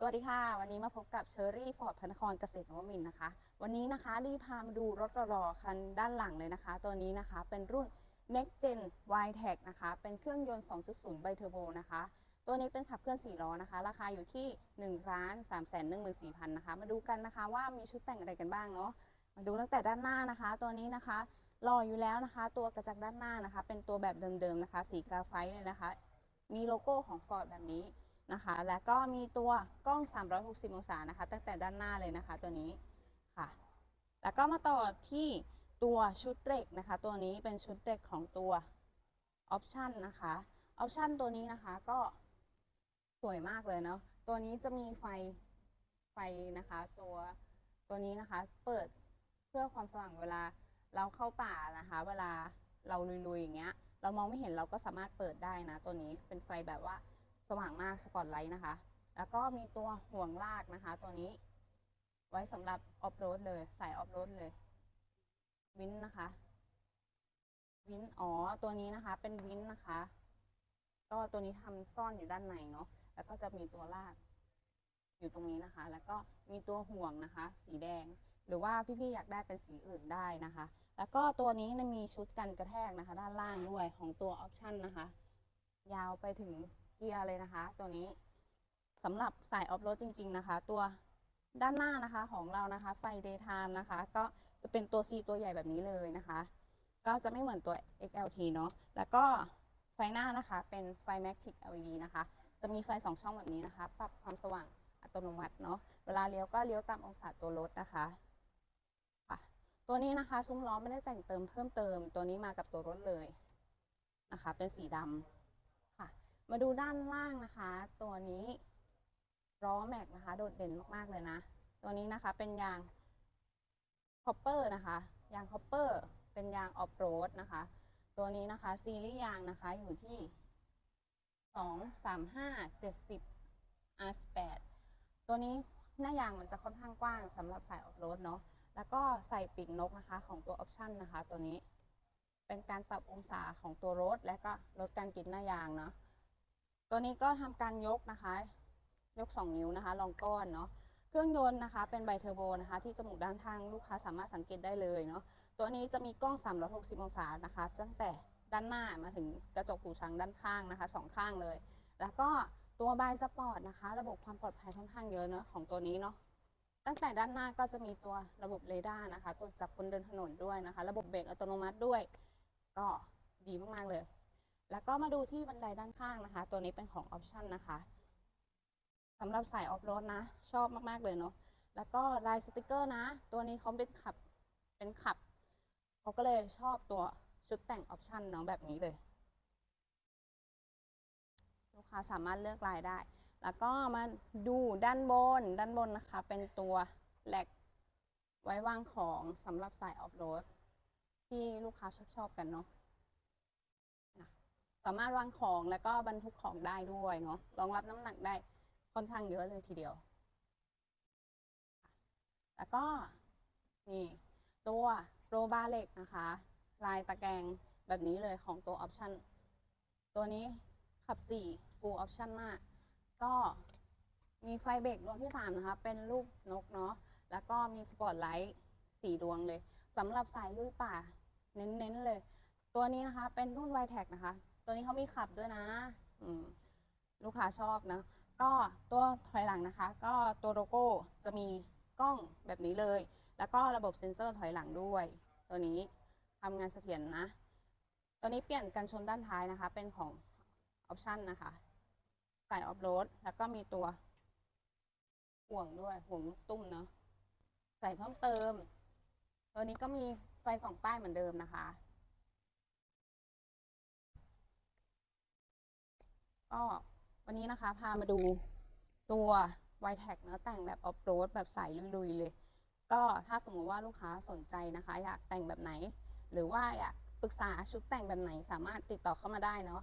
สวัสดีค่ะ วันนี้มาพบกับเชอรี่ฟอร์ดพระนครเกษตรนวมินนะคะ วันนี้นะคะรีพามาดูรถรอๆคันด้านหลังเลยนะคะ ตัวนี้นะคะเป็นรุ่น Next Gen y t e c นะคะ เป็นเครื่องยนต์ 2.0 ไบเทอร์โบนะคะ ตัวนี้เป็นขับเคลื่อน 4 ล้อนะคะ ราคาอยู่ที่1ล้าน3 1 4 0 0 0นะคะ มาดูกันนะคะว่ามีชุดแต่งอะไรกันบ้างเนาะ มาดูตั้งแต่ด้านหน้านะคะ ตัวนี้นะคะรออยู่แล้วนะคะ ตัวกระจังด้านหน้านะคะ เป็นตัวแบบเดิมๆนะคะ สีกราไฟต์เลยนะคะ มีโลโก้ของ Ford แบบนี้ นะคะ แล้วก็มีตัวกล้อง 360 องศานะคะ ตั้งแต่ด้านหน้าเลยนะคะตัวนี้ค่ะ แล้วก็มาต่อที่ตัวชุดเบรกนะคะ ตัวนี้เป็นชุดเบรกของตัวออปชันนะคะออปชันตัวนี้นะคะก็สวยมากเลยเนาะตัวนี้จะมีไฟไฟนะคะ ตัวตัวนี้นะคะ เปิดเพื่อความสว่างเวลาเราเข้าป่านะคะ เวลาเราลุยๆอย่างเงี้ย เรามองไม่เห็นเราก็สามารถเปิดได้นะ ตัวนี้เป็นไฟแบบว่า สว่างมากสปอตไลท์นะคะ แล้วก็มีตัวห่วงลากนะคะ ตัวนี้ ไว้สำหรับออฟโรดเลยสายออฟโรดเลย วินนะคะ วินอ๋อตัวนี้นะคะ เป็นวินนะคะ ก็ตัวนี้ทำซ่อนอยู่ด้านในเนาะแล้วก็จะมีตัวลากอยู่ตรงนี้นะคะ แล้วก็มีตัวห่วงนะคะ สีแดง หรือว่าพี่ๆอยากได้เป็นสีอื่นได้นะคะ แล้วก็ตัวนี้เนี่ยมีชุดกันกระแทกนะคะ ด้านล่างด้วยของตัวออปชั่นนะคะ ยาวไปถึง เกียร์เลยนะคะ ตัวนี้สำหรับสายออฟโรดจริง ๆนะคะ ตัวด้านหน้านะคะของเรานะคะ ไฟเดย์ไทม์นะคะ ก็จะเป็นตัว C ตัวใหญ่แบบนี้เลยนะคะ ก็จะไม่เหมือนตัว XLT เนาะแล้วก็ไฟหน้านะคะเป็นไฟ Matic LED นะคะ จะมีไฟ 2 ช่องแบบนี้นะคะ ปรับความสว่างอัตโนมัติเนาะเวลาเลี้ยวก็เลี้ยวตามองศาตัวรถนะคะตัวนี้นะคะซุ้มล้อไม่ได้แต่งเติมเพิ่มเติม ตัวนี้มากับตัวรถเลยนะคะ เป็นสีดำ มาดูด้านล่างนะคะ ตัวนี้ล้อแม็กนะคะ โดดเด่นมากๆเลยนะ ตัวนี้นะคะเป็นยางคอปเปอร์นะคะ ยางคอปเปอร์เป็นยางออฟโรดนะคะ ตัวนี้นะคะซีรีส์ยางนะคะอยู่ที่2 3 5 70 R8 ตัวนี้หน้ายางมันจะค่อนข้างกว้างสำหรับสายออฟโรดเนาะ แล้วก็ใส่ปีกนกนะคะของตัวออปชันนะคะ ตัวนี้เป็นการปรับองศาของตัวรถ และก็ลดการกินหน้ายางเนาะ ตัวนี้ก็ทำการยกนะคะ ยก 2 นิ้วนะคะรองก้อนเนาะเครื่องยนต์นะคะ เป็นไบเทอร์โบนะคะ ที่จมูกด้านข้างลูกค้าสามารถสังเกตได้เลยเนาะตัวนี้จะมีกล้อง 360 องศานะคะตั้งแต่ด้านหน้ามาถึงกระจกหูช้างด้านข้างนะคะสองข้างเลย แล้วก็ตัวบายสปอร์ตนะคะ ระบบความปลอดภัยค่อนข้างเยอะเนาะของตัวนี้เนาะตั้งแต่ด้านหน้าก็จะมีตัวระบบเรดาร์นะคะตรวจจับคนเดินถนนด้วยนะคะ ระบบเบรกอัตโนมัติด้วย ก็ดีมากๆเลย แล้วก็มาดูที่บันไดด้านข้างนะคะ ตัวนี้เป็นของออปชันนะคะสำหรับสายออฟโรดนะ ชอบมากๆเลยเนาะแล้วก็ลายสติกเกอร์นะ ตัวนี้เขาเป็นขับเป็นขับเขาก็เลยชอบตัวชุดแต่งออปชันเนาะแบบนี้เลย ลูกค้าสามารถเลือกลายได้ แล้วก็มาดูด้านบนด้านบนนะคะ เป็นตัวแหลกไว้วางของสำหรับสายออฟโรดที่ลูกค้าชอบชอบกันเนาะนะ สามารถวางของแล้วก็บรรทุกของได้ด้วยเนาะรองรับน้ำหนักได้ค่อนข้างเยอะเลยทีเดียว แล้วก็นี่ตัวโรบาเล็กนะคะ ลายตะแกรงแบบนี้เลยของตัวออปชันตัวนี้ขับ 4 full option มาก ก็มีไฟเบรกดวงที่ 3 นะคะ เป็นรูปนกเนาะแล้วก็มีสปอตไลท์สีดวงเลยสำหรับสายลุยป่า เน้นๆเลย ตัวนี้นะคะเป็นรุ่น y t e c นะคะ ตัวนี้เขามีขับด้วยนะ อืมลูกค้าชอบนะ ก็ตัวถอยหลังนะคะ ก็ตัวโลโก้จะมีกล้องแบบนี้เลย แล้วก็ระบบเซ็นเซอร์ถอยหลังด้วย ตัวนี้ทำงานเสถียรนะตัวนี้เปลี่ยนกันชนด้านท้ายนะคะ เป็นของออปชันนะคะสายออฟโรดแล้วก็มีตัวห่วงด้วยห่วงลูกตุ้มเนาะใส่เพิ่มเติม ตัวนี้ก็มีไฟสองป้ายเหมือนเดิมนะคะ ก็วันนี้นะคะพามาดูตัว y t e c เนื้อะแต่งแบบออฟโรดแบบสายลุยๆเลย ก็ถ้าสมมุติว่าลูกค้าสนใจนะคะ อยากแต่งแบบไหน หรือว่าอยากปรึกษาชุดแต่งแบบไหนสามารถติดต่อเข้ามาได้เนาะ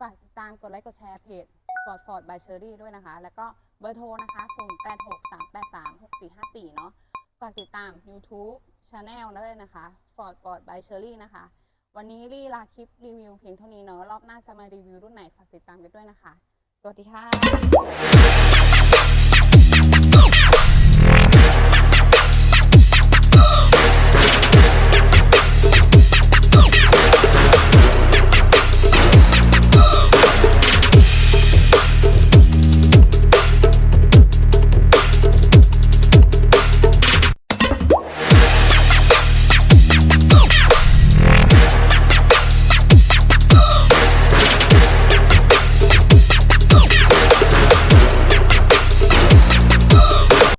ฝากติดตามกดไลค์กดแชร์เพจ Ford Ford by Cherry ด้วยนะคะ แล้วก็เบอร์โทรนะคะ 0863836454 เนาะฝากติดตาม YouTube Channel ด้วยนะคะ Ford Ford by Cherry นะคะ วันนี้รีลาคลิปรีวิวเพียงเท่านี้เนาะรอบหน้าจะมารีวิวรุ่นไหนฝากติดตามกันด้วยนะคะ สวัสดีค่ะ